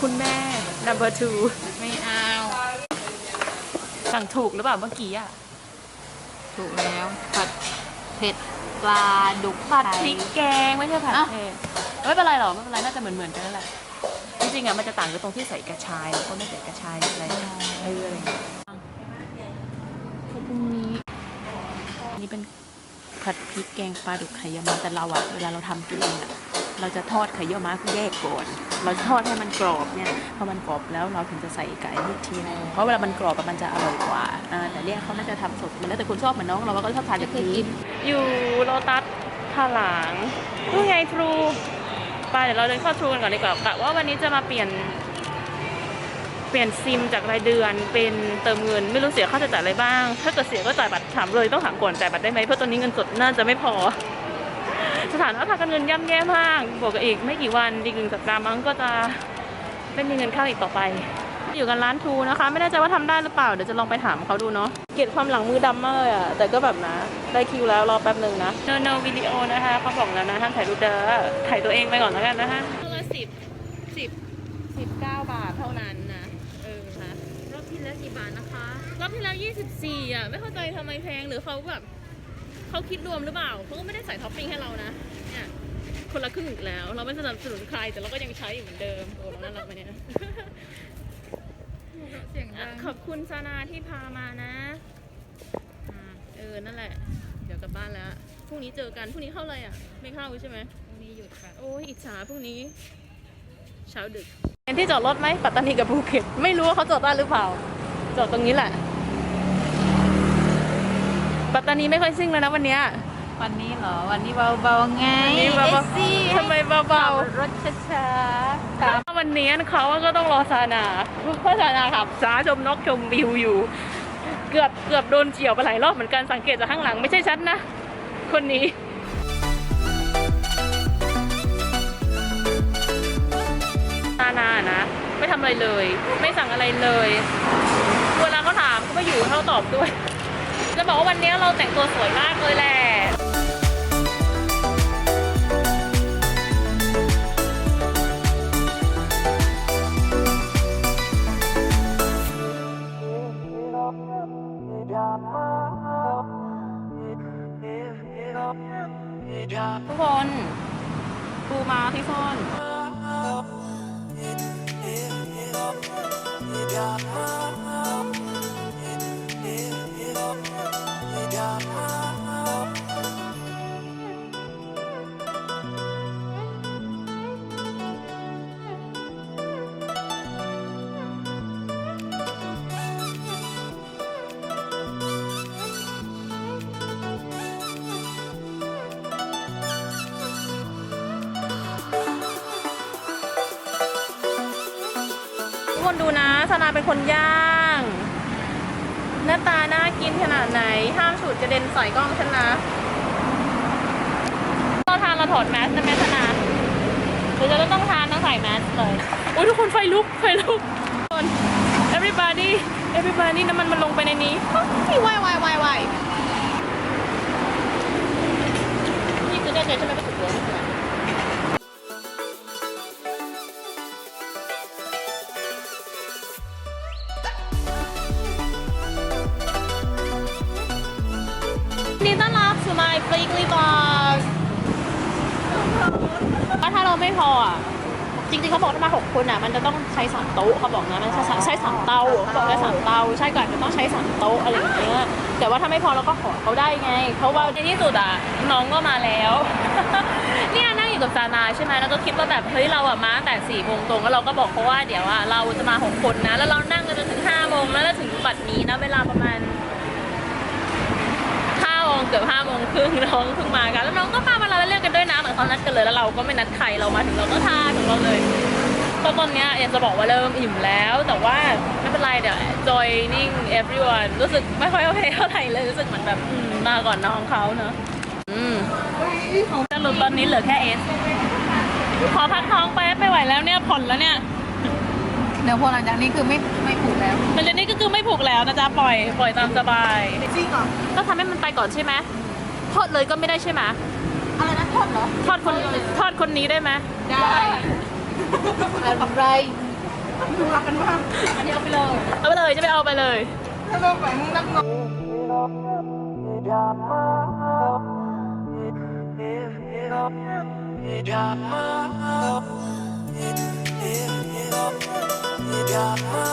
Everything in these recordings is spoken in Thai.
คุณแม่ number two ไม่เอาสั่งถูกหรือเปล่าเมื่อกี้อะ ถูกแล้วผัดเผ็ดปลาดุกผัดไทพยริกแกงไม่ใช่ผัดอ้าวเผ็ดไม่เป็นไรหรอกไม่เป็นไรน่าจะเหมือนเหมือนๆกันนั่นแหละจริงๆอะมันจะต่างกันตรงที่ใส่กระชายแล้วก็ไม่ใส่กระชายอะไรเอออะไรอย่างเงี้ยพรุ่งนี้นี่เป็นผัดพริกแกงปลาดุกไข่เยี่ยวม้าแต่เราอะเวลาเราทำกินเองอะเราจะทอดไข่เยี่ยวม้าคือแยกก่อน เราทอดให้มันกรอบเนี่ยพอมันกรอบแล้วเราถึงจะใส่ไก่อีกทีนึงเพราะเวลามันกรอบอะมันจะอร่อยกว่าอ่าแต่เนี่ยเขาน่าจะทำสดมันแล้วแต่คุณชอบเหมือนน้องเราก็ชอบทานแบบนี้อยู่โลตัสทาหลางนู่นไงทรูไปเดี๋ยวเราเดินเข้าทรูกันก่อนดีกว่ากะว่าวันนี้จะมาเปลี่ยน เปลี่ยนซิมจากรายเดือนเป็นเติมเงินไม่รู้เสียค่าใช้จ่ายอะไรบ้าง ถ้าเกิดเสียก็จ่ายบัตรถามเลยต้องถามก่อนจ่ายบัตรได้ไหมเพราะตอนนี้เงินสดน่าจะไม่พอ สถานะทางการเงินย่ำแย่มากบวกกับอีกไม่กี่วันดีกึ่งสัปดาห์มั้งก็จะไม่มีเงินเข้าอีกต่อไป อยู่กันร้านทูนะคะ ไม่แน่ใจว่าทำได้หรือเปล่าเดี๋ยวจะลองไปถามเขาดูเนาะเกลียดความหลังมือดำมากเลยอะแต่ก็แบบนะ ได้คิวแล้วรอแป๊บหนึ่งนะโนโนวิดีโอนะคะเขาบอกแล้วนะห้ามถ่ายรูปเด้อถ่ายตัวเองไปก่อนแล้วกันนะคะตัวละสิบสิบสิบเก้าบาทเท่านั้นนะเออนะรอบที่แล้วกี่บาทนะคะรอบที่แล้วยี่สิบสี่อะไม่เข้าใจทำไมแพงหรือเขาแบบ เขาคิดรวมหรือเปล่าเขาก็ไม่ได้ใส่ท็อปปิ้งให้เรานะเนี่ยคนละครึ่งอีกแล้ว เราไม่สนับสนุนใครแต่เราก็ยังใช้อยู่เหมือนเดิมโอ้เราน่ารักไหมเนี่ยเสียงดังขอบคุณซานาที่พามานะอ่าเออนั่นแหละ เดี๋ยวกลับบ้านแล้วพรุ่งนี้เจอกันพรุ่งนี้เข้าอะไรอะ ไม่เข้าใช่ไหมพรุ่งนี้หยุดค่ะโอ้ยอิจฉาพรุ่งนี้เช้าดึกเห็นที่จอดรถไหมปัตตานีกับภูเก็ตไม่รู้ว่าเขาจอดได้หรือเปล่า จอดตรงนี้แหละ ปัตตานีไม่ค่อยซิ่งเลยนะวันเนี้ย วันนี้เหรอ วันนี้เบาๆไงวันนี้เบาๆอซี่ทำไมเบาๆ ขัรถช้าๆครับวันนี้เขาก็ต้องรอซานาเพราะซานาขับช้าชมนกชมวิวอยู่ เกือบเกือบโดนเฉียวไปหลายรอบเหมือนกันสังเกตจากข้างหลังไม่ใช่ฉันนะ คนนี้ ซานานะ ไม่ทำอะไรเลย ไม่สั่งอะไรเลย เวลาเขาถามก็ไม่อยู่ให้เขาตอบด้วย จะบอกว่าวันนี้เราแต่งตัวสวยมากเลยแหละ ทุกคนดูนะสนาเป็นคนย่าง หน้าตาน่ากินขนาดไหน ห้ามฉุดกระเด็นใส่กล้องฉันนะเราทานเราถอดแมสนะแมสนาเดี๋ยวจะต้องทานต้องใส่แมสเลยโอ้ยทุกคนไฟลุกไฟลุกทุกคน everybody everybody น้ำมันมันลงไปในนี้วายวายวายวายนี่คือแน่ใจใช่ไหม จะต้องใช้สามโต๊ะเขาบอกนะมันใช้ใช้สามเตาเขาบอกได้สามเตาใช่ก่อนจะต้องใช้สามโต๊ะอะไรอย่างเงี้ยแต่ว่าถ้าไม่พอเราก็ขอเขาได้ไง เพราะว่าในที่สุดอะน้องก็มาแล้ว เนี่ยนั่งอยู่กับซานาใช่ไหมแล้วก็คิดว่าแบบเฮ้ยเราอะมาตั้งแต่สี่โมงตรงแล้วเราก็บอกเขาว่าเดี๋ยวอะเราจะมาหกคนนะ แล้วเรานั่งกันจนถึงห้าโมงแล้วแล้วถึงบัดนี้นะเวลาประมาณห้าโมงเกือบห้าโมงครึ่งน้องเพิ่งมากันแล้วน้องก็มามาเราเล่นกันด้วยนะเหมือนเขานัดกันเลยแล้วเราก็ไม่นัดใครเรามาถึงเราก็ทาถึงเราเลย ตอนตอนเนี้ยอยากจะบอกว่าเริ่มอิ่มแล้ว แต่ว่าไม่เป็นไรเดี๋ยว joining everyone รู้สึกไม่ค่อยโอเคเท่าไหร่เลยรู้สึกเหมือนแบบอืมมาก่อนน้องเขาเนอะอืมสรุปตอนนี้เหลือแค่เอสขอพักท้องแป๊บไม่ไหวแล้วเนี่ยผ่อนแล้วเนี่ยเดี๋ยวพอหลังจากนี้คือไม่ไม่ผูกแล้วเป็นเรื่องนี้ก็คือไม่ผูกแล้วนะจ๊ะปล่อยปล่อยตามสบายจริงเหรอ ก็ทำให้มันไปก่อนใช่ไหมทอดเลยก็ไม่ได้ใช่ไหมอะไรนะทอดเหรอ ทอดคนทอดคนนี้ได้ไหมได้ อะไรดูรักกันมากอันนี้เอาไปเลยเอาไปเลยจะไปเอาไปเลยถ้าเราไปมึงรักน้องเ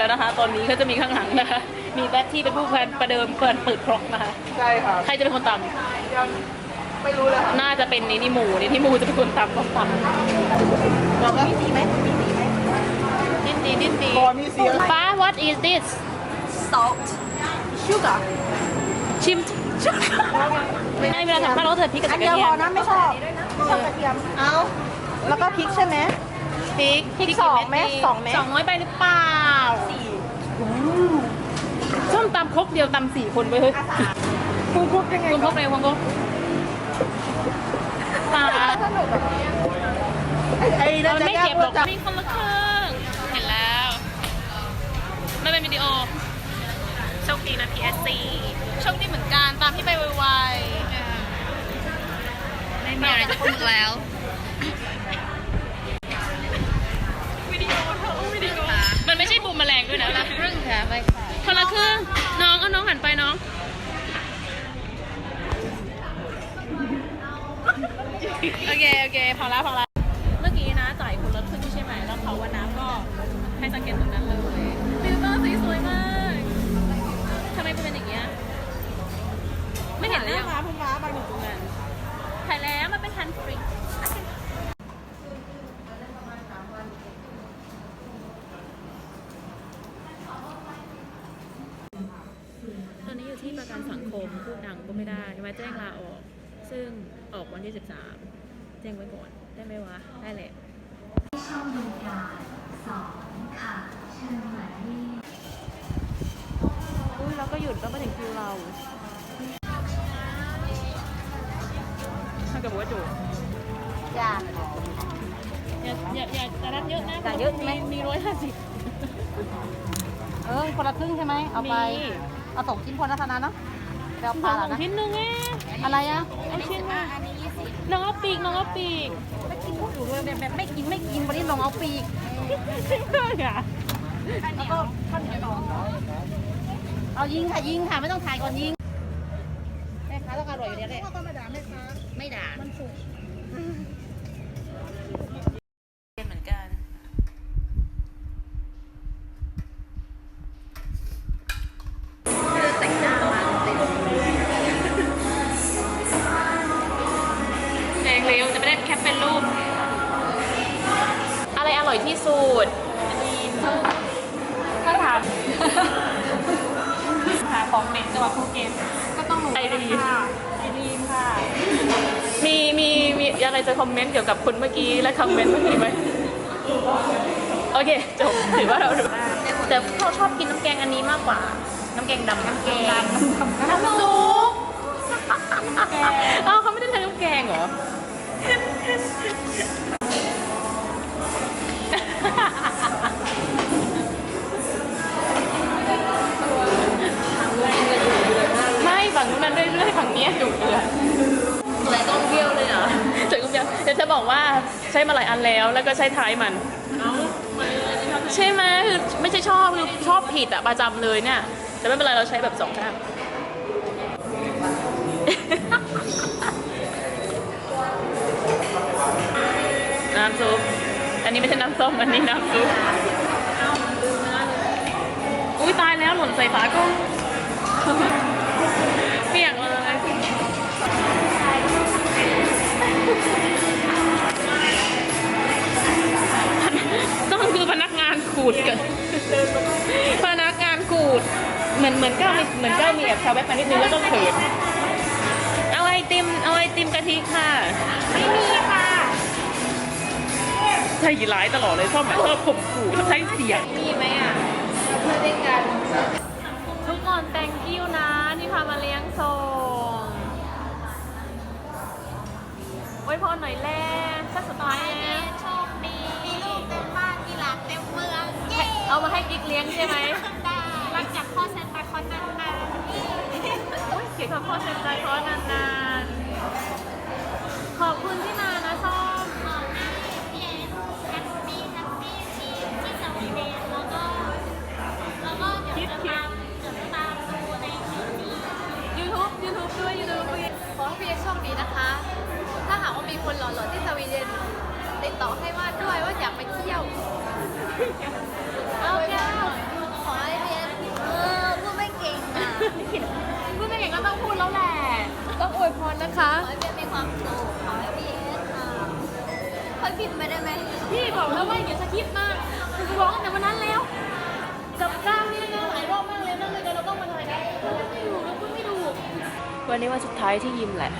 แล้วนะคะ ตอนนี้ก็จะมีข้างหลังนะคะ มีแบทที่เป็นผู้แทนประเดิมเปิดเปิดครกนะคะ ใช่ค่ะใครจะเป็นคนตยังไม่รู้เลยค่ะำน่าจะเป็นนี่นี่หมูนี่ที่หมูจะเป็นคนตำก็ตำเราก็มีสีไหมมีสีไหม ดิ้นดีดิ้นดีพอมีสีอะไรป้า what is this salt sugar ชิมไม่ได้เวลาทำข้าวเราเธอพริกกับอักนระเดียวเทีพยอมนะไม่ชอบไม่ชอบกระเทียม เอา แล้วก็พริกใช่ไหมพริกพริกสองไหมสองไหมสองน้อยไปหรือเปล่าสี่ส้มตำครกเดียวตำสี่คนไปเฮ้ยคุณคุกยังไงคุณครกเลยคุณครกตาสนุกแบบไอ้นั่นมันจะไม่ยากเจ็บหรอกจังมีคนละครึ่งเห็นแล้วไม่เป็นวิดีโอโชคดีนะ PSC โชคดีเหมือนกันตามที่ไปไวๆไม่มีอะไรจะพูดแล้ววิ ด้วยนะครึ่งค่ะไม่ค่ะคนละครึ่งน้องเอาน้องหันไปน้อง โอเค โอเค พอแล้วพอแล้ว ออกวันที่ 13 แจ้งไว้ก่อน ได้ไหมวะ ได้แหละอุ้ยเราก็หยุดแล้วมาถึงคิวเราถ้าเกิดว่าจูจ้าอย่าอย่าอย่าอย่านับเยอะนะจ่ายเยอะใช่ไหม มีร้อยห้าสิบเออคนละครึ่งใช่ไหมเอาไปมีเอาสองชิ้นพอนะธนาเนาะไป เอาปสลาองแล้วนะชิ้นหนึ่งเองอะไรอะเอาชิ้นมาน้องเอาปีกน้องเอาปีกไม่กินพูดอยู่เลยแบบแบบไม่กินไม่กินวันนี้ลองเอาปีกจริงด้วยอะแล้วก็ข้าวเหนียวต่อเอายิงค่ะยิงค่ะไม่ต้องถ่ายก่อนยิงแม่ค้าต้องอร่อยอยู่แล้วแหละก็ไม่ด่าแม่ค้าไม่ด่ามันสุก ต้องหนูไอรีนไอรีค่ะ มีมีมีอะไรจะคอมเมนต์เกี่ยวกับคนเมื่อกี้และคอมเมนต์เมื่อกี้ไหมโอเคจบถือว่าเราดูแต่เขาชอบกินน้ำแกงอันนี้มากกว่า น้ำแกงดำน้ำแกงน้ำซุปอ้าวเขาไม่ได้ทานน้ำแกงเหรอ ช้มาหลายอันแล้ว แล้วก็ใช้ท้ายมันใช่ไหมคือไม่ใช่ชอบคือชอบผิดอะประจำเลยเนี่ยแต่ไม่เป็นไรเราใช้แบบสองข้างน้ำซุป อันนี้ไม่ใช่น้ำส้ม อันนี้น้ำซุป อุ้ยตายแล้วหล่นใส่ฝาก กงานขูดกันพนักงานขูด เหมือนเหมือนก้าวมีเหมือนก้าวมีแอบชาวแวบมานิดนึงแล้วก็เขินเอาไอติมเอาไอติมกะทิค่ะ ไม่มีค่ะใช่ร้ายตลอดเลยชอบแบบชอบข่มขู่ชอบใช้เสียงมีไหมอะเพื่อนด้วยกันทุกคน thank you นะที่พามาเลี้ยงส่งไว้พรหน่อยแล่สักสุดท้ายนะโเย้เอามาให้กิ๊กเลี้ยงใช่ไหมได้รักจากพ่อเซนตาคอนนานอุ๊ยเขียนคำพ่อเซ็นใจเพราะนานๆ ขอบคุณที่มานะส้มๆขอให้พี่เอ็นแฮปปี้แฮปปี้ที่ที่สวีเดนแล้วก็แล้วก็เดี๋ยวจะตามเดี๋ยวจะตามดูในทีวี YouTube YouTube ด้วย YouTube ด้วยขอให้พี่เอ็กซ์โชคดีนะคะ ถ้าหากว่ามีคนหล่อๆที่สวีเดนติดต่อให้ว่าด้วยว่าอยากไปเที่ยว คะขอให้พี่เอ็กซ์มีความสุขขอให้พี่เอ็กซ์อะค่อยพิมพ์ไปได้ไหมพี่บอกแล้วว่าอย่าสคริปต์มากคือร้องแต่วันนั้นแล้ว กับก้าวนี่นะหลายรอบมากเลยนั่นเลยเราต้องมาถ่ายได้เราไม่อยู่เราพูดไม่ถูวันนี้วันสุดท้ายที่ยิมแหละ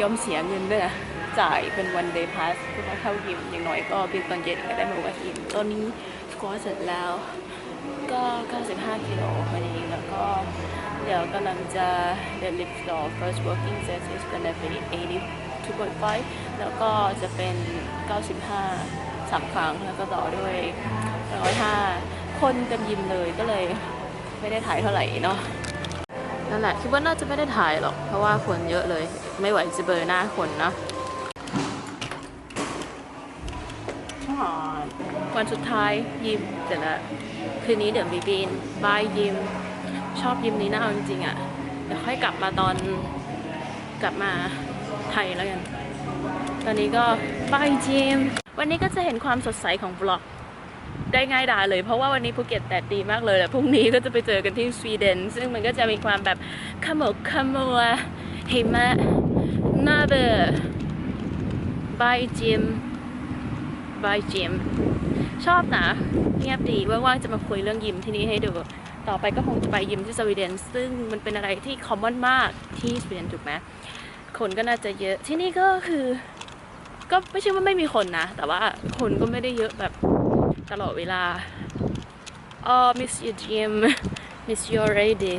ยอมเสียเงินด้วยนะจ่ายเป็นวันเดย์พาสเพื่อมาเข้ายิมอย่างน้อยก็เพียงตอนเย็นก็ได้มาวัดยิมตอนนี้สกอร์เสร็จแล้ว ก็ 95กิโลวันนี้แล้วก็ เดี๋ยวกำลังจะ deadlift ต่อ first working set is gonna be 82.5 แล้วก็จะเป็น 95 สามครั้งแล้วก็ต่อด้วย 105 คนเต็มยิมเลยก็เลยไม่ได้ถ่ายเท่าไหร่เนาะนั่นแหละคิดว่าน่าจะไม่ได้ถ่ายหรอก เพราะว่าคนเยอะเลย ไม่ไหวจะเบลอหน้าคนเนะวันสุดท้ายยิมเสร็จแล้วคืนนี้เดี๋ยวมีบินบายยิม ชอบยิมนี้นะเอาจริงๆอะ่ะเดี๋ยวค่อยกลับมาตอนกลับมาไทยแล้วกัน ตอนนี้ก็บายจิม วันนี้ก็จะเห็นความสดใสของบล็อกได้ง่ายดายเลย เพราะว่าวันนี้ภูเก็ตแดดดีมากเลยแล้วพรุ่งนี้ก็จะไปเจอกันที่สวีเดน ซึ่งมันก็จะมีความแบบขมุกขมัวหิมะหน้าเบื่อบายจิมบายจิม ชอบนะ เงียบดีว่างๆจะมาคุยเรื่องยิมที่นี่ให้ดู ต่อไปก็คงจะไปยิมที่สวีเดน ซึ่งมันเป็นอะไรที่คอมมอนมากที่สวีเดนถูกไหมคนก็น่าจะเยอะที่นี่ก็คือ ก็ไม่ใช่ว่าไม่มีคนนะ แต่ว่าคนก็ไม่ได้เยอะแบบตลอดเวลาอ๋อ miss you Jim miss you already